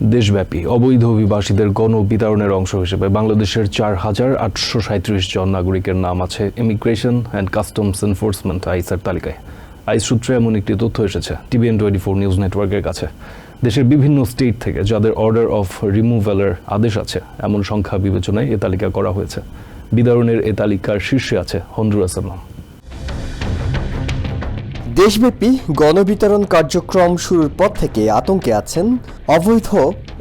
দেশব্যাপী অবৈধ অভিবাসীদের গণ বিতরণের অংশ হিসেবে বাংলাদেশের চার হাজার আটশো সাঁত্রিশ জন নাগরিকের নাম আছে ইমিগ্রেশন অ্যান্ড কাস্টমস এনফোর্সমেন্ট আইসার তালিকায়। আইস সূত্রে এমন একটি তথ্য এসেছে টিভিএন টোয়েন্টি ফোর নিউজ নেটওয়ার্কের কাছে। দেশের বিভিন্ন স্টেট থেকে যাদের অর্ডার অফ রিমুভালের আদেশ আছে, এমন সংখ্যা বিবেচনায় এ তালিকা করা হয়েছে। বিতরণের এ তালিকার শীর্ষে আছে হন্ডুরাসের নাম। দেশব্যাপী গণবিতরণ কার্যক্রম শুরুর পর থেকে আতঙ্কে আছেন অবৈধ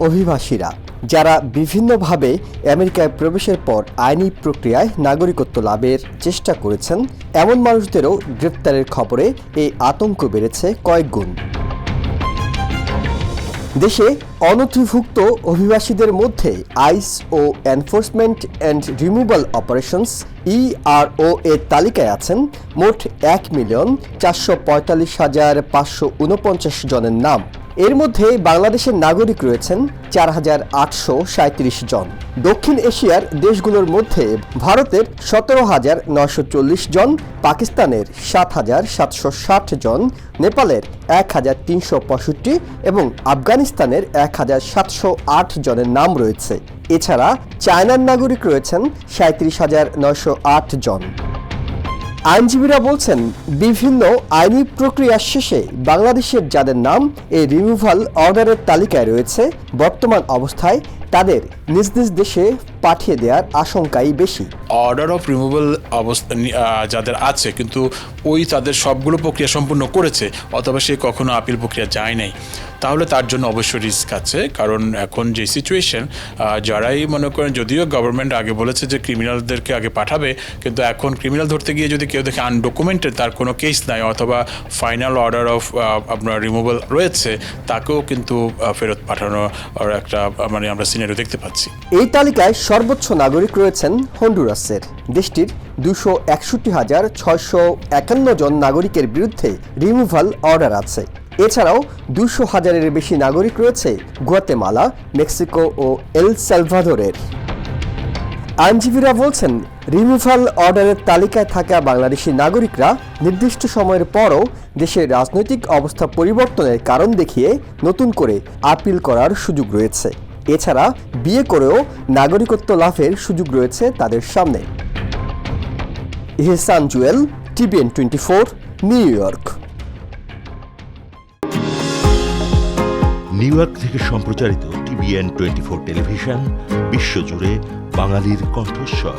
অভিবাসীরা, যারা বিভিন্নভাবে আমেরিকায় প্রবেশের পর আইনি প্রক্রিয়ায় নাগরিকত্ব লাভের চেষ্টা করেছেন। এমন মানুষদেরও গ্রেপ্তারের খবরে এই আতঙ্ক বেড়েছে কয়েক গুণ। দেশে অনথিভুক্ত অভিবাসীদের মধ্যে ICE O enforcement and removal operations ERO এর তালিকায় আছেন মোট এক মিলিয়ন চারশো পঁয়তাল্লিশ হাজার পাঁচশো উনপঞ্চাশ জনের নাম। এর মধ্যে বাংলাদেশের নাগরিক রয়েছেন চার হাজার আটশো জন। দক্ষিণ এশিয়ার দেশগুলোর মধ্যে ভারতের সতেরো হাজার নয়শো চল্লিশ জন, পাকিস্তানের সাত হাজার সাতশো ষাট জন, নেপালের এক হাজার তিনশো পঁয়ষট্টি এবং আফগানিস্তানের এক হাজার সাতশো আট জনের নাম রয়েছে। এছাড়া চায়নার নাগরিক রয়েছেন সাঁত্রিশ হাজার নয়শো আট জন। আইনজীবীরা বলছেন, বিভিন্ন আইনি প্রক্রিয়া শেষে বাংলাদেশের যাদের নাম এই রিমুভাল অর্ডারের তালিকায় রয়েছে, বর্তমান অবস্থায় তাদের নিজ নিজ দেশে পাঠিয়ে দেওয়ার আশঙ্কাই বেশি। অর্ডার অফ রিমুভাল অবস্থা যাদের আছে কিন্তু ওই তাদের সবগুলো প্রক্রিয়া সম্পূর্ণ করেছে অথবা সে কখনো আপিল প্রক্রিয়া যায় নাই। তাহলে তার জন্য অবশ্যই রিস্ক আছে কারণ এখন যে সিচুয়েশন যারাই মনে করেন যদিও গভর্নমেন্ট আগে বলেছে যে ক্রিমিনালদেরকে আগে পাঠাবে কিন্তু এখন ক্রিমিনাল ধরতে গিয়ে যদি কেউ দেখে আনডকুমেন্টেড তার কোনো কেস নাই অথবা ফাইনাল অর্ডার অফ আপনার রিমুভাল রয়েছে তাকেও কিন্তু ফেরত পাঠানোর একটা মানে আমরা সিনারিও দেখতে পাচ্ছি। এই তালিকায় সর্বোচ্চ নাগরিক রয়েছেন হন্ডুরাসের। দেশটির দুশো একষট্টি হাজার ছয়শো একান্ন জন নাগরিকের বিরুদ্ধে রিমুভাল অর্ডার আছে। এছাড়াও দুশো হাজারের বেশি নাগরিক রয়েছে গুয়াতেমালা, মেক্সিকো ও এল সালভাদোরের। আইনজীবীরা বলছেন, রিমুভাল অর্ডারের তালিকায় থাকা বাংলাদেশি নাগরিকরা নির্দিষ্ট সময়ের পরও দেশের রাজনৈতিক অবস্থা পরিবর্তনের কারণ দেখিয়ে নতুন করে আপিল করার সুযোগ রয়েছে। এছাড়া বিয়ে করেও নাগরিকত্ব লাভের সুযোগ রয়েছে তাদের সামনে। Ehsan Jewel TBN twenty four, New York. New York থেকে সম্প্রচারিত টিভিএন টোয়েন্টি ফোর টেলিভিশন, বিশ্বজুড়ে বাঙালির কণ্ঠস্বর।